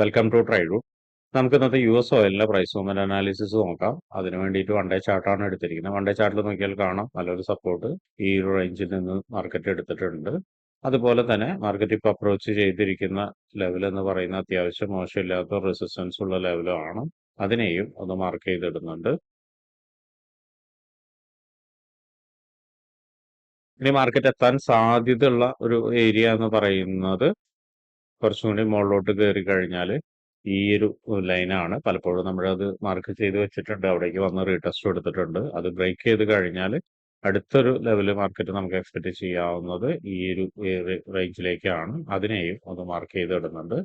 Welcome to ട്രൈഡു നമുക്ക് ഇന്നത്തെ യു എസ് ഓയിലിന്റെ പ്രൈസ് മൂവ്മെന്റ് അനാലിസിസ് നോക്കാം. അതിന് വേണ്ടിയിട്ട് വൺ ഡേ ചാർട്ടാണ് എടുത്തിരിക്കുന്നത്. വൺ ഡേ ചാർട്ടിൽ നോക്കിയാൽ കാണാം. നല്ലൊരു സപ്പോർട്ട് ഈ ഒരു റേഞ്ചിൽ നിന്ന് മാർക്കറ്റ് എടുത്തിട്ടുണ്ട്. അതുപോലെ തന്നെ മാർക്കറ്റ് ഇപ്പോൾ അപ്രോച്ച് ചെയ്തിരിക്കുന്ന ലെവൽ എന്ന് പറയുന്ന അത്യാവശ്യം മോശമില്ലാത്ത റെസിസ്റ്റൻസ് ഉള്ള ലെവലാണ് അതിനെയും ഒന്ന് മാർക്ക് ചെയ്തിടുന്നുണ്ട്. ഇനി മാർക്കറ്റ് എത്താൻ സാധ്യതയുള്ള ഒരു ഏരിയ എന്ന് പറയുന്നത് കുറച്ചും കൂടി മുകളിലോട്ട് കയറി കഴിഞ്ഞാൽ ഈ ഒരു ലൈനാണ്. പലപ്പോഴും നമ്മൾ അത് മാർക്ക് ചെയ്ത് വെച്ചിട്ടുണ്ട്. അവിടേക്ക് വന്ന് റീടെസ്റ്റ് എടുത്തിട്ടുണ്ട്. അത് ബ്രേക്ക് ചെയ്ത് കഴിഞ്ഞാൽ അടുത്തൊരു ലെവൽ മാർക്കറ്റ് നമുക്ക് എക്സ്പെക്ട് ചെയ്യാവുന്നത് ഈ ഒരു റേഞ്ചിലേക്കാണ് അതിനെയും ഒന്ന് മാർക്ക് ചെയ്ത് ഇടുന്നുണ്ട്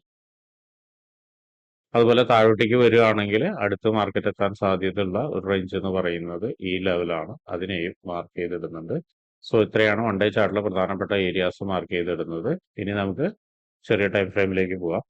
അതുപോലെ താഴോട്ടേക്ക് വരികയാണെങ്കിൽ അടുത്ത മാർക്കറ്റ് എത്താൻ സാധ്യതയുള്ള ഒരു റേഞ്ച് എന്ന് പറയുന്നത് ഈ ലെവലാണ് അതിനെയും മാർക്ക് ചെയ്തിടുന്നുണ്ട്. സോ ഇത്രയാണ് വൺ ഡേ ചാർട്ടിലെ പ്രധാനപ്പെട്ട ഏരിയാസ് മാർക്ക് ചെയ്തിടുന്നത്. ഇനി നമുക്ക് ചെറിയ ടൈം ഫ്രെയിമിലേക്ക് പോവാം.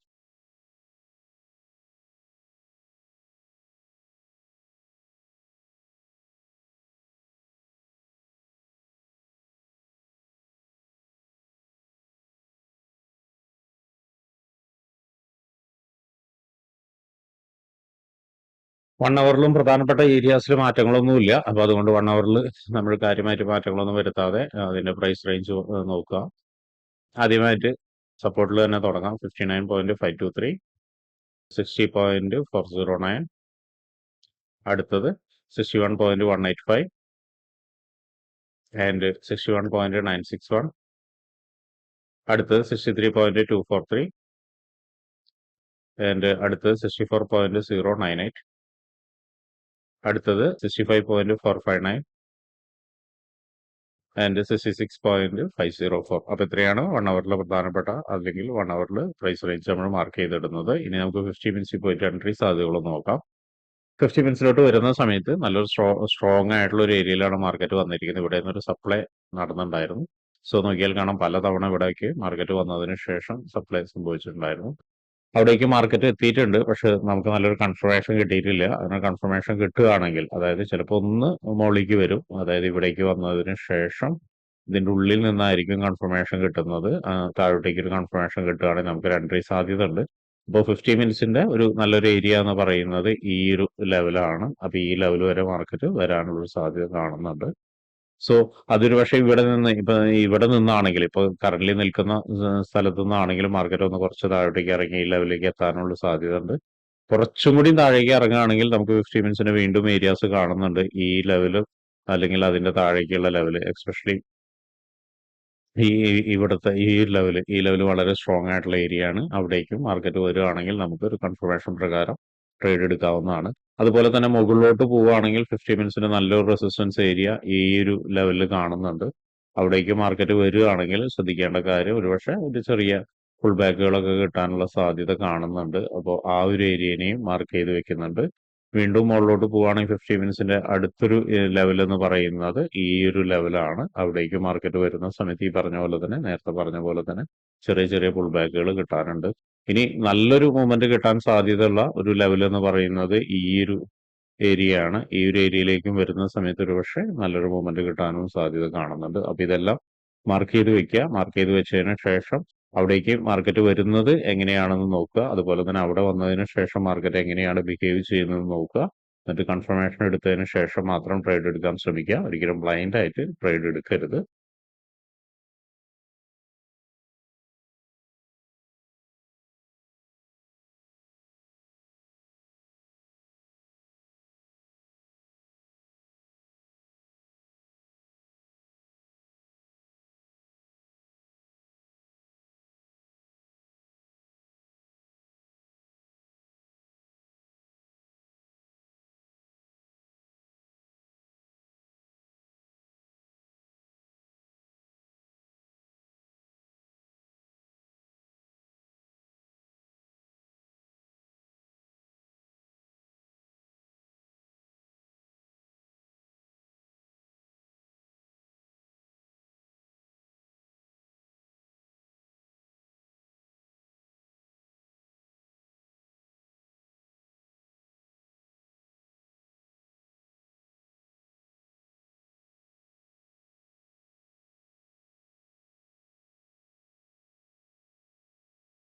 വൺ അവറിലും പ്രധാനപ്പെട്ട ഏരിയാസിൽ മാറ്റങ്ങളൊന്നുമില്ല. അപ്പോൾ അതുകൊണ്ട് വൺ അവറിൽ നമ്മൾ കാര്യമായിട്ട് മാറ്റങ്ങളൊന്നും വരുത്താതെ അതിന്റെ പ്രൈസ് റേഞ്ച് നോക്കുക. ആദ്യമായിട്ട് സപ്പോർട്ടിൽ തന്നെ തുടങ്ങാം. Fifty nine point five two three sixty point four zero nine അടുത്തത് sixty one point one eight five and sixty one point nine six one അടുത്തത് sixty three point two four three and അടുത്തത് sixty four point zero nine eight അടുത്തത് sixty five point four five nine and sixty six point five zero four അപ്പോൾ ഇത്രയാണ് one അവറിലെ പ്രധാനപ്പെട്ട അല്ലെങ്കിൽ one അവറിൽ price range നമ്മൾ മാർക്ക് ചെയ്തിടുന്നത്. ഇനി നമുക്ക് ഫിഫ്റ്റി മിനിറ്റ്സിൽ പോയിട്ട് എൻട്രി സാധ്യതകളൊന്ന് നോക്കാം. ഫിഫ്റ്റി മിനിറ്റ്സിലോട്ട് വരുന്ന സമയത്ത് നല്ലൊരു സ്ട്രോ സ്ട്രോങ് ആയിട്ടുള്ള ഒരു ഏരിയയിലാണ് മാർക്കറ്റ് വന്നിരിക്കുന്നത്. ഇവിടെ നിന്നൊരു സപ്ലൈ നടന്നിട്ടുണ്ടായിരുന്നു. സോ നോക്കിയാൽ കാണാം പല തവണ ഇവിടേക്ക് മാർക്കറ്റ് വന്നതിന് ശേഷം സപ്ലൈ സംഭവിച്ചിട്ടുണ്ടായിരുന്നു. അവിടേക്ക് മാർക്കറ്റ് എത്തിയിട്ടുണ്ട്. പക്ഷെ നമുക്ക് നല്ലൊരു കൺഫർമേഷൻ കിട്ടിയിട്ടില്ല. അതിന് കൺഫർമേഷൻ കിട്ടുകയാണെങ്കിൽ അതായത് ചിലപ്പോൾ ഒന്ന് മുകളിലേക്ക് വരും. അതായത് ഇവിടേക്ക് വന്നതിന് ശേഷം ഇതിന്റെ ഉള്ളിൽ നിന്നായിരിക്കും കൺഫർമേഷൻ കിട്ടുന്നത്. താഴോട്ടേക്ക് ഒരു കൺഫർമേഷൻ കിട്ടുകയാണെങ്കിൽ നമുക്ക് രണ്ടര സാധ്യത ഉണ്ട്. അപ്പോൾ ഫിഫ്റ്റി മിനിറ്റ്സിന്റെ ഒരു നല്ലൊരു ഏരിയ എന്ന് പറയുന്നത് ഈ ഒരു ലെവലാണ് അപ്പോൾ ഈ ലെവൽ വരെ മാർക്കറ്റ് വരാനുള്ളൊരു സാധ്യത കാണുന്നുണ്ട്. സോ അതൊരു പക്ഷേ ഇവിടെ നിന്ന് ഇപ്പൊ ഇവിടെ നിന്നാണെങ്കിൽ ഇപ്പൊ കറന്റ് നിൽക്കുന്ന സ്ഥലത്തു നിന്നാണെങ്കിലും മാർക്കറ്റ് ഒന്ന് കുറച്ച് താഴോട്ടേക്ക് ഇറങ്ങി ഈ ലെവലിലേക്ക് എത്താനുള്ള സാധ്യത ഉണ്ട് കുറച്ചും കൂടി താഴേക്ക് ഇറങ്ങുകയാണെങ്കിൽ നമുക്ക് ഫിഫ്റ്റി മിനിറ്റ്സിന് വീണ്ടും ഏരിയാസ് കാണുന്നുണ്ട്. ഈ ലെവൽ അല്ലെങ്കിൽ അതിന്റെ താഴേക്കുള്ള ലെവൽ എക്സ്പെഷ്യലി ഈ ഇവിടുത്തെ ഈ ലെവൽ ഈ ലെവൽ വളരെ സ്ട്രോങ് ആയിട്ടുള്ള ഏരിയ ആണ്. അവിടേക്കും മാർക്കറ്റ് വരികയാണെങ്കിൽ നമുക്ക് ഒരു കൺഫർമേഷൻ പ്രകാരം ട്രേഡ് എടുക്കാവുന്നതാണ്. അതുപോലെ തന്നെ മുകളിലോട്ട് പോവുകയാണെങ്കിൽ ഫിഫ്റ്റി മിനിറ്റ്സിന് നല്ലൊരു റെസിസ്റ്റൻസ് ഏരിയ ഈ ഒരു ലെവലിൽ കാണുന്നുണ്ട്. അവിടേക്ക് മാർക്കറ്റ് വരികയാണെങ്കിൽ ശ്രദ്ധിക്കേണ്ട കാര്യം ഒരുപക്ഷെ ഒരു ചെറിയ ഫുൾ ബാക്കുകളൊക്കെ കിട്ടാനുള്ള സാധ്യത കാണുന്നുണ്ട്. അപ്പോൾ ആ ഒരു ഏരിയനെയും മാർക്ക് ചെയ്ത് വെക്കുന്നുണ്ട്. വീണ്ടും മുകളിലോട്ട് പോവുകയാണെങ്കിൽ ഫിഫ്റ്റി മിനിറ്റ്സിന്റെ അടുത്തൊരു ലെവൽ എന്ന് പറയുന്നത് ഈ ഒരു ലെവലാണ് അവിടേക്ക് മാർക്കറ്റ് വരുന്ന സമയത്ത് ഈ പറഞ്ഞ പോലെ തന്നെ നേരത്തെ പറഞ്ഞ പോലെ തന്നെ ചെറിയ ചെറിയ ഫുൾ ബാക്കുകൾ കിട്ടാറുണ്ട്. ഇനി നല്ലൊരു മൂവ്മെന്റ് കിട്ടാൻ സാധ്യതയുള്ള ഒരു ലെവൽ എന്ന് പറയുന്നത് ഈ ഒരു ഏരിയ ആണ്. ഈ ഒരു ഏരിയയിലേക്കും വരുന്ന സമയത്ത് ഒരു പക്ഷേ നല്ലൊരു മൂവ്മെന്റ് കിട്ടാനും സാധ്യത കാണുന്നുണ്ട്. അപ്പൊ ഇതെല്ലാം മാർക്ക് ചെയ്ത് വെക്കുക. മാർക്ക് ചെയ്ത് വെച്ചതിന് ശേഷം അവിടേക്ക് മാർക്കറ്റ് വരുന്നത് എങ്ങനെയാണെന്ന് നോക്കുക. അതുപോലെ തന്നെ അവിടെ വന്നതിന് ശേഷം മാർക്കറ്റ് എങ്ങനെയാണ് ബിഹേവ് ചെയ്യുന്നത് നോക്കുക. എന്നിട്ട് കൺഫർമേഷൻ എടുത്തതിന് ശേഷം മാത്രം ട്രേഡ് എടുക്കാൻ ശ്രമിക്കുക. ഒരിക്കലും ബ്ലൈൻഡ് ആയിട്ട് ട്രേഡ് എടുക്കരുത്.